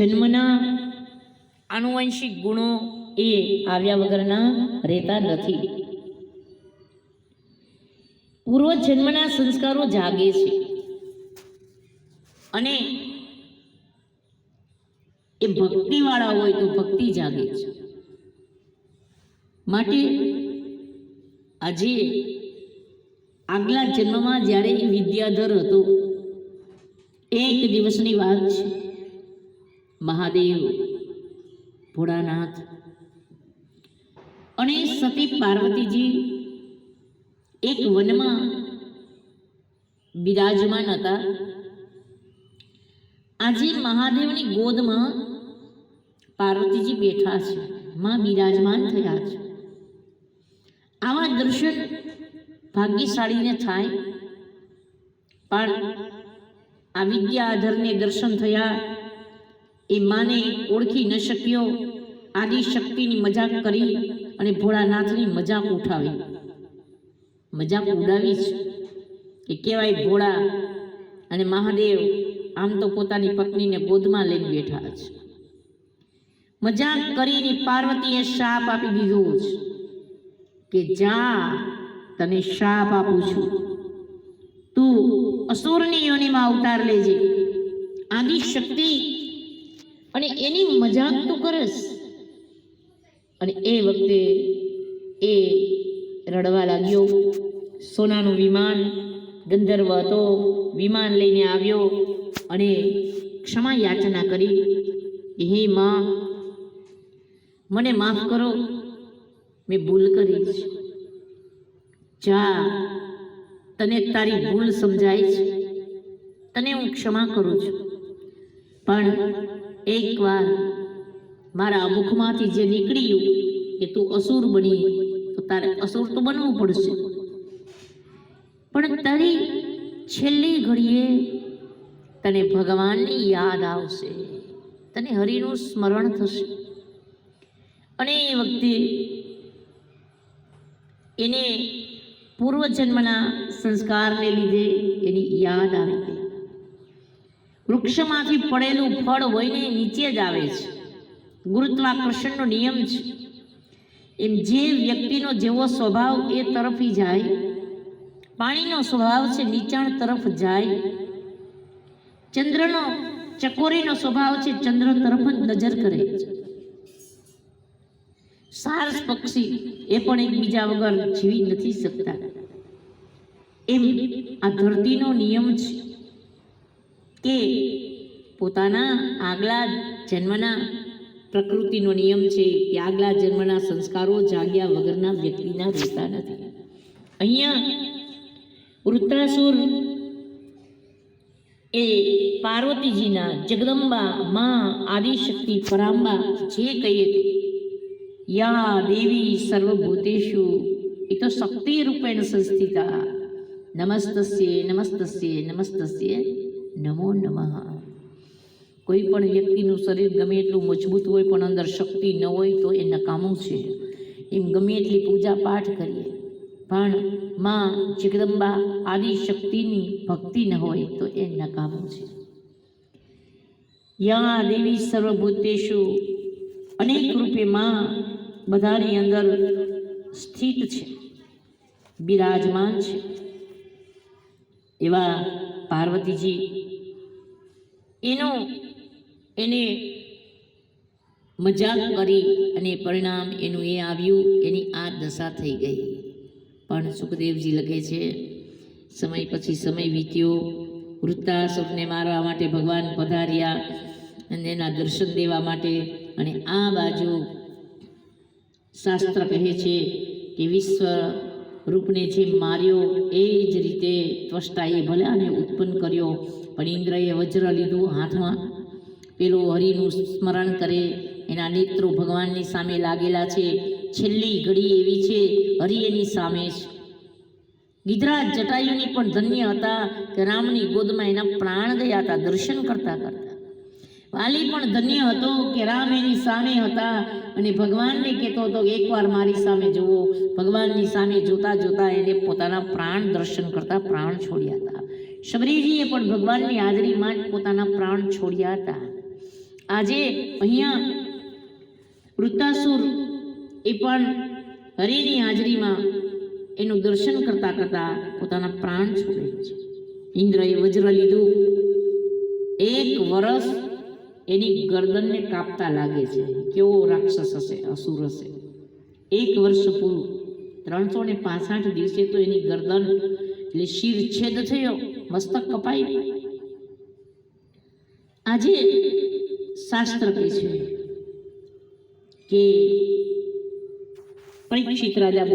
જન્મના આનુવંશિક ગુણો એ આવ્યા વગરના રહેતા નથી. પૂર્વજન્મના સંસ્કારો જાગે છે. અને એ ભક્તિવાળા હોય તો ભક્તિ જાગે છે. માટે આજે આગલા જન્મમાં જ્યારે એ વિદ્યાધર હતો એક દિવસની વાત છે. મહાદેવ, ભોળાનાથ અને સતી પાર્વતીજી એક વનમાં બિરાજમાન હતા. આજે મહાદેવની ગોદમાં પાર્વતીજી બેઠા છે. માં બિરાજમાન થયા છે. આવા દર્શન ભાગ્યશાળીને થાય. પણ આ વિદ્યાધરને દર્શન થયા એ માને ઓળખી ન શક્યો. આદિ શક્તિની મજાક કરી અને ભોળાનાથની મજાક ઉઠાવી. મજાક ઉડાવી જ. કે કહેવાય ભોળા અને મહાદેવ આમ તો પોતાની પત્નીને ગોદમાં લઈને બેઠા છે મજાક કરીને પાર્વતીએ શાપ આપી દીધો જ કે જા, તને શાપ આપું છું. તું અસુરની યોનિમાં અવતાર લેજે. આદિ શક્તિ અને એની મજાક તું કરસ. અને એ વખતે એ રડવા લાગ્યો. સોનાનું વિમાન, ગંધર્વ હતો, વિમાન લઈને આવ્યો અને ક્ષમા યાચના કરી. કે હે માં, મને માફ કરો, મેં ભૂલ કરી છે જા, તને તારી ભૂલ સમજાય છે. તને હું ક્ષમા કરું છું. પણ એકવાર મારા મુખમાંથી જે નીકળ્યું કે તું અસુર બની, તો તારે અસુર તો બનવું પડશે. પણ તારી છેલ્લી ઘડીએ તને ભગવાનની યાદ આવશે. તને હરિનું સ્મરણ થશે. અને એ વખતે એને પૂર્વજન્મના સંસ્કારને લીધે એની યાદ આવી ગઈ. વૃક્ષમાંથી પડેલું ફળ હોઈને નીચે જ આવે છે. ગુરુત્વાકર્ષણનો નિયમ છે. એમ જે વ્યક્તિનો જેવો સ્વભાવ એ તરફી જાય, પાણીનો સ્વભાવ છે નીચાણ તરફ જાય, ચંદ્રનો, ચકોરીનો સ્વભાવ છે ચંદ્ર તરફ જ નજર કરે સારસ પક્ષી એ પણ એકબીજા વગર જીવી નથી શકતા. એમ આ ધરતીનો નિયમ છે. કે પોતાના આગલા જન્મના પ્રકૃતિનો નિયમ છે કે આગલા જન્મના સંસ્કારો જાગ્યા વગરના વ્યક્તિના રહેતા નથી. અહીંયા વૃત્તાસુર એ પાર્વતીજીના જગદંબા, માં, આદિશક્તિ, પરાંબા જે કહીએ તે, યા દેવી સર્વભૂતેશુ એ તો શક્તિ રૂપેણ સંસ્થિતા. નમસ્તસ્ય નમસ્તસ્ય નમસ્તસ્ય. નમો નમઃ. કોઈ પણ વ્યક્તિનું શરીર ગમે એટલું મજબૂત હોય પણ અંદર શક્તિ ન હોય તો એ નકામું છે. એમ ગમે એટલી પૂજા પાઠ કરીએ. પણ માં જગદંબા આદિ શક્તિની ભક્તિ ન હોય તો એ નકામું છે. યા દેવી સર્વભૂતેશુ. અનેક રૂપે માં બધાની અંદર સ્થિત છે. બિરાજમાન છે. એવા પાર્વતીજી. એનો એને મજાક કરી અને પરિણામ એનું એ આવ્યું, એની આ દશા થઈ ગઈ. પણ સુખદેવજી લખે છે, સમય પછી સમય વીત્યો વૃત્તાસુરને મારવા માટે ભગવાન પધાર્યા અને એના દર્શન દેવા માટે અને આ બાજુ શાસ્ત્ર કહે છે કે વિશ્વ રૂપને જે માર્યો, એ જ રીતે ત્વષ્ટાએ ભલે આને ઉત્પન્ન કર્યો, પણ ઇન્દ્રએ વજ્ર લીધું હાથમાં. પેલું હરિનું સ્મરણ કરે, એના નેત્રો ભગવાનની સામે લાગેલા છે. છેલ્લી ઘડી એવી છે, હરિ એની સામે જ ગિધરાજ જટાયુની પણ ધન્ય હતા કે રામની ગોદમાં એના પ્રાણ ગયા હતા, દર્શન કરતા કરતા. વાલી પણ ધન્ય હતો કે રામ એની સામે હતા અને ભગવાનને કહેતો હતો, એકવાર મારી સામે જુઓ. ભગવાનની સામે જોતા જોતા એને પોતાના પ્રાણ દર્શન કરતા પ્રાણ છોડ્યા હતા. શબરીજીએ પણ ભગવાનની હાજરીમાં જ પોતાના પ્રાણ છોડ્યા હતા. આજે અહીંયા વૃત્તાસુર એ પણ હરિની હાજરીમાં એનું દર્શન કરતા કરતા પોતાના પ્રાણ છોડે છે. ઇન્દ્રએ વજ્ર લીધું. એક વર્ષ એની ગરદનને કાપતા લાગે છે. કેવો રાક્ષસ હશે, અસુર હશે. એક વર્ષ પૂરું. ત્રણસો ને પાસઠ દિવસે તો એની ગરદન, એટલે શિર છેદ થયો. મસ્તક કપાઈ આજે શાસ્ત્ર કહે છે કે પરીક્ષિત રાજા